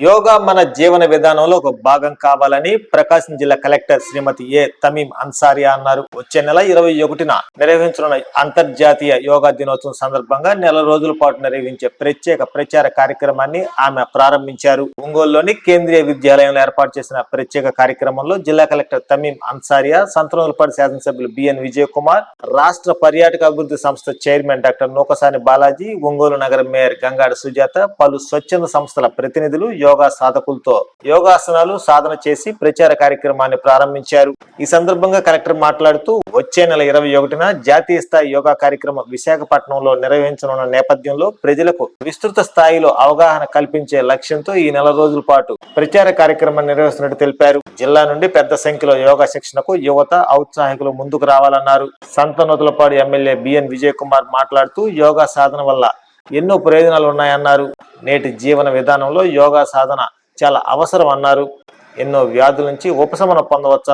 యోగా మన జీవన విధానంలో ఒక భాగం కావాలని ప్రకాశం జిల్లా కలెక్టర్ శ్రీమతి ఏ తమీం అన్సారియా అన్నారు. వచ్చే నెల ఇరవై ఒకటిన నిర్వహించనున్న అంతర్జాతీయ యోగా దినోత్సవం సందర్భంగా నెల రోజుల పాటు నిర్వహించే ప్రత్యేక ప్రచార కార్యక్రమాన్ని ఆమె ప్రారంభించారు. ఒంగోలులోని కేంద్రీయ విద్యాలయంలో ఏర్పాటు చేసిన ప్రత్యేక కార్యక్రమంలో జిల్లా కలెక్టర్ తమీం అన్సారియా సంతనోల్పాడు శాసనసభ్యులు బిఎన్ విజయ్ కుమార్ రాష్ట్ర పర్యాటక అభివృద్ధి సంస్థ చైర్మన్ డాక్టర్ నూకసాని బాలాజీ ఒంగోలు నగర మేయర్ గంగాడ సుజాత పలు స్వచ్ఛంద సంస్థల ప్రతినిధులు యోగా సాధకులతో యోగాసనాలు సాధన చేసి ప్రచార కార్యక్రమాన్ని ప్రారంభించారు. ఈ సందర్భంగా కలెక్టర్ మాట్లాడుతూ వచ్చే నెల ఇరవై ఒకటిన జాతీయ స్థాయి యోగా కార్యక్రమం విశాఖపట్నంలో నిర్వహించనున్న నేపథ్యంలో ప్రజలకు విస్తృత స్థాయిలో అవగాహన కల్పించే లక్ష్యంతో ఈ నెల రోజుల పాటు ప్రచార కార్యక్రమం నిర్వహిస్తున్నట్టు తెలిపారు. జిల్లా నుండి పెద్ద సంఖ్యలో యోగా శిక్షణకు యువత ఔత్సాహికులు ముందుకు రావాలన్నారు. సంతనోతులపాడు ఎమ్మెల్యే బిఎన్ విజయ్ కుమార్ మాట్లాడుతూ యోగా సాధన వల్ల ఎన్నో ప్రయోజనాలు ఉన్నాయన్నారు. నేటి జీవన విధానంలో యోగా సాధన చాలా అవసరం అన్నారు. ఎన్నో వ్యాధుల నుంచి ఉపశమనం పొందవచ్చు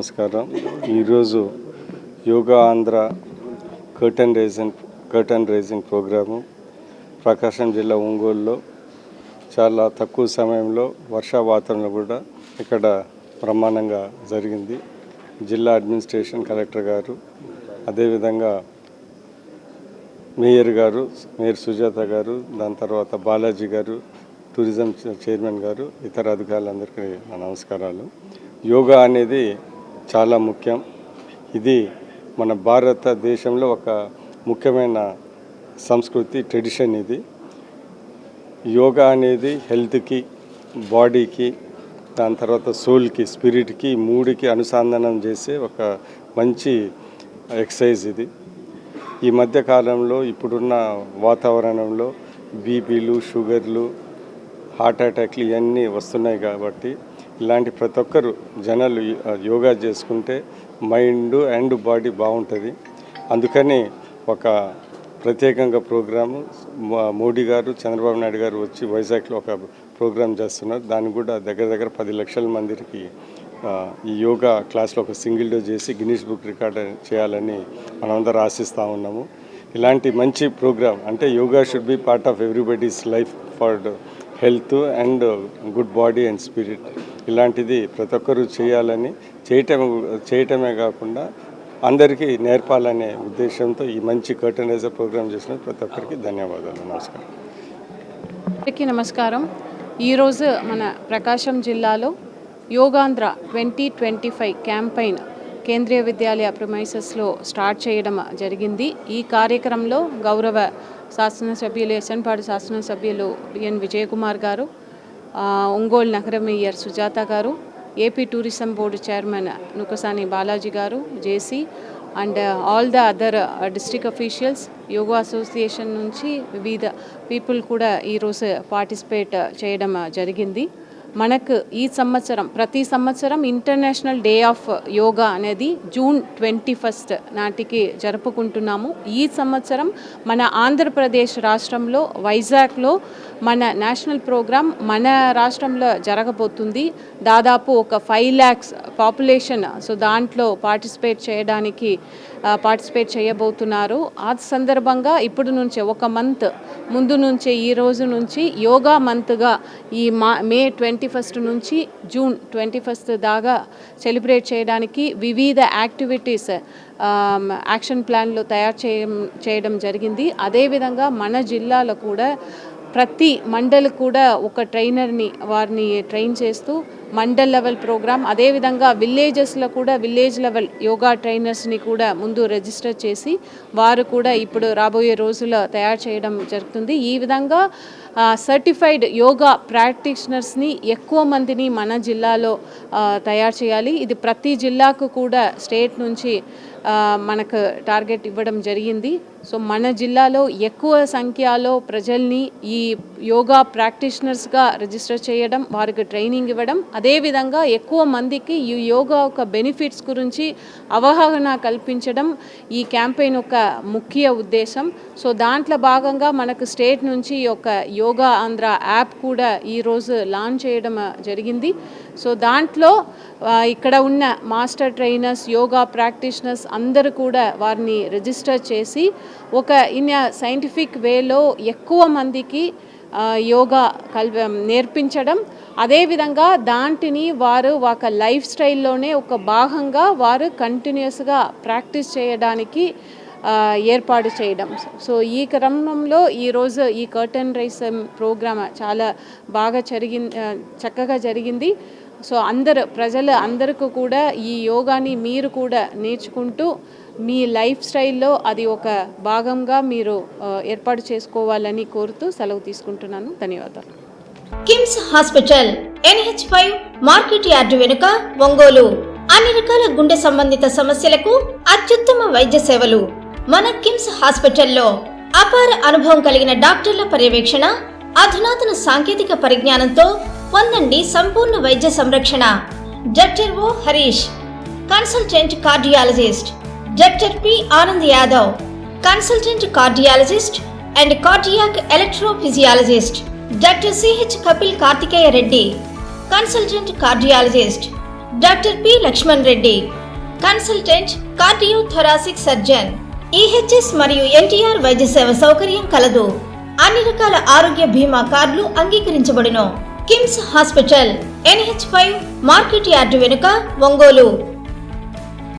నమస్కారం. ఈరోజు yoga Andhra curtain raising curtain raising program Prakasam జిల్లా ఒంగోలులో చాలా తక్కువ సమయంలో వర్షా వాతావరణంలో కూడా ఇక్కడ బ్రహ్మాండంగా జరిగింది. జిల్లా అడ్మినిస్ట్రేషన్ కలెక్టర్ గారు అదేవిధంగా మేయర్ గారు మేయర్ సుజాత గారు దాని తర్వాత బాలాజీ గారు టూరిజం చైర్మన్ గారు ఇతర అధికారులందరికీ నా నమస్కారాలు. యోగా అనేది చాలా ముఖ్యం. ఇది మన భారతదేశంలో ఒక ముఖ్యమైన సంస్కృతి ట్రెడిషన్ ఇది. యోగా అనేది హెల్త్కి బాడీకి దాని తర్వాత సోల్కి స్పిరిట్కి మూడుకి అనుసంధానం చేసే ఒక మంచి ఎక్సర్సైజ్ ఇది. ఈ మధ్య కాలంలో ఇప్పుడున్న వాతావరణంలో బీపీలు షుగర్లు హార్ట్ అటాక్లు ఇవన్నీ వస్తున్నాయి కాబట్టి ఇలాంటి ప్రతి ఒక్కరు జనాలు యోగా చేసుకుంటే మైండ్ అండ్ బాడీ బాగుంటుంది. అందుకని ఒక ప్రత్యేకంగా ప్రోగ్రాము మోడీ గారు చంద్రబాబు నాయుడు గారు వచ్చి వైజాగ్లో ఒక ప్రోగ్రాం చేస్తున్నారు. దాన్ని కూడా దగ్గర దగ్గర పది లక్షల మందికి ఈ యోగా క్లాస్లో ఒక సింగిల్ డే చేసి గిన్నీస్ బుక్ రికార్డ్ చేయాలని మనమందరం ఆశిస్తూ ఉన్నాము. ఇలాంటి మంచి ప్రోగ్రాం అంటే yoga should be part of everybody's life for health and good body and spirit ఇలాంటిది ప్రతి ఒక్కరూ చేయాలని చేయటం చేయటమే కాకుండా అందరికీ నేర్పాలనే ఉద్దేశంతో ఈ మంచి కర్టనైజర్ ప్రోగ్రామ్ చేసిన ప్రతి ఒక్కరికి ధన్యవాదాలు. నమస్కారం. అందరికీ నమస్కారం. ఈరోజు మన ప్రకాశం జిల్లాలో Yogandhra twenty twenty five campaign Kendriya Vidyalaya ప్రమైసెస్లో start చేయడం జరిగింది. ఈ కార్యక్రమంలో గౌరవ శాసనసభ్యులు ఎస్ఎన్పాడు శాసనసభ్యులు ఎన్ విజయకుమార్ గారు ఒంగోలు నగర మేయర్ సుజాత గారు AP tourism board chairman Nukasani Balaji గారు JC and all the other district officials yoga association నుంచి వివిధ పీపుల్ కూడా ఈరోజు పార్టిసిపేట్ చేయడం జరిగింది. మనకు ఈ సంవత్సరం ప్రతి సంవత్సరం ఇంటర్నేషనల్ డే ఆఫ్ యోగా అనేది జూన్ ట్వంటీ ఫస్ట్ నాటికి జరుపుకుంటున్నాము. ఈ సంవత్సరం మన ఆంధ్రప్రదేశ్ రాష్ట్రంలో వైజాగ్లో మన నేషనల్ ప్రోగ్రామ్ మన రాష్ట్రంలో జరగబోతుంది. దాదాపు ఒక five lakhs population so uh, దాంట్లో పార్టిసిపేట్ చేయడానికి uh, పార్టిసిపేట్ చేయబోతున్నారు. ఆ సందర్భంగా ఇప్పుడు నుంచే ఒక మంత్ ముందు నుంచే ఈ రోజు నుంచి యోగా మంత్గా ఈ మా మే ట్వంటీ ఫస్ట్ నుంచి జూన్ ట్వంటీ ఫస్ట్ దాకా సెలబ్రేట్ చేయడానికి వివిధ యాక్టివిటీస్ యాక్షన్ ప్లాన్లు తయారు చేయడం చేయడం జరిగింది. అదేవిధంగా మన జిల్లాలో కూడా ప్రతి మండల్ కూడా ఒక ట్రైనర్ని వారిని ట్రైన్ చేస్తూ మండల్ లెవెల్ ప్రోగ్రామ్. అదేవిధంగా విలేజెస్లో కూడా విలేజ్ లెవెల్ యోగా ట్రైనర్స్ని కూడా ముందు రిజిస్టర్ చేసి వారు కూడా ఇప్పుడు రాబోయే రోజుల్లో తయారు చేయడం జరుగుతుంది. ఈ విధంగా సర్టిఫైడ్ యోగా ప్రాక్టీషనర్స్ని ఎక్కువ మందిని మన జిల్లాలో తయారు చేయాలి. ఇది ప్రతి జిల్లాకు కూడా స్టేట్ నుంచి మనకు టార్గెట్ ఇవ్వడం జరిగింది. సో మన జిల్లాలో ఎక్కువ సంఖ్యలో ప్రజల్ని ఈ యోగా ప్రాక్టీషనర్స్గా రిజిస్టర్ చేయడం వారికి ట్రైనింగ్ ఇవ్వడం అదేవిధంగా ఎక్కువ మందికి ఈ యోగా యొక్క బెనిఫిట్స్ గురించి అవగాహన కల్పించడం ఈ క్యాంపెయిన్ ఒక ముఖ్య ఉద్దేశం. సో దాంట్లో భాగంగా మనకు స్టేట్ నుంచి ఒక యోగా ఆంధ్ర యాప్ కూడా ఈరోజు లాంచ్ చేయడం జరిగింది. సో దాంట్లో ఇక్కడ ఉన్న మాస్టర్ ట్రైనర్స్ యోగా ప్రాక్టీషనర్స్ అందరూ కూడా వారిని రిజిస్టర్ చేసి ఒక ఇన్ సైంటిఫిక్ వేలో ఎక్కువ మందికి యోగా కల్వ నేర్పించడం. అదేవిధంగా దాంటిని వారు ఒక లైఫ్ స్టైల్లోనే ఒక భాగంగా వారు కంటిన్యూస్గా ప్రాక్టీస్ చేయడానికి ఏర్పాటు చేయడం. సో ఈ క్రమంలో ఈరోజు ఈ కర్టన్ రైస్ ప్రోగ్రామ్ చాలా బాగా జరిగింది చక్కగా జరిగింది. సో అందరు ప్రజలు అందరికీ కూడా ఈ యోగాని మీరు కూడా నేర్చుకుంటూ మీ లైఫ్ స్టైల్లో అది ఒక భాగంగా మీరు ఏర్పాటు చేసుకోవాలని కోరుతూ సెలవు తీసుకుంటున్నాను. ధన్యవాదాలు. KIMS hospital NH five market yard వెనుక ఒంగోలు. అన్ని రకాల గుండె సంబంధిత సమస్యలకు అత్యుత్తమ వైద్య సేవలు. మన కిమ్స్ హాస్పిటల్లో అపార అనుభవం కలిగిన డాక్టర్ల పర్యవేక్షణ అధునాతన సాంకేతిక పరిజ్ఞానంతో పొందండి సంపూర్ణ వైద్య సంరక్షణ. Doctor O Harish consultant cardiologist. Doctor P Anand Yadav consultant cardiologist and cardiac electrophysiologist. Doctor CH Kapil Karthikeya Reddy consultant cardiologist. Doctor P Lakshman Reddy consultant cardiothoracic surgeon. EHS మరియు ఎన్టీఆర్ వైద్య సేవ సౌకర్యం కలదు. అన్ని రకాల ఆరోగ్య బీమా కార్డులు అంగీకరించబడును. KIMS hospital NH five market yard వెనుక ఒంగోలు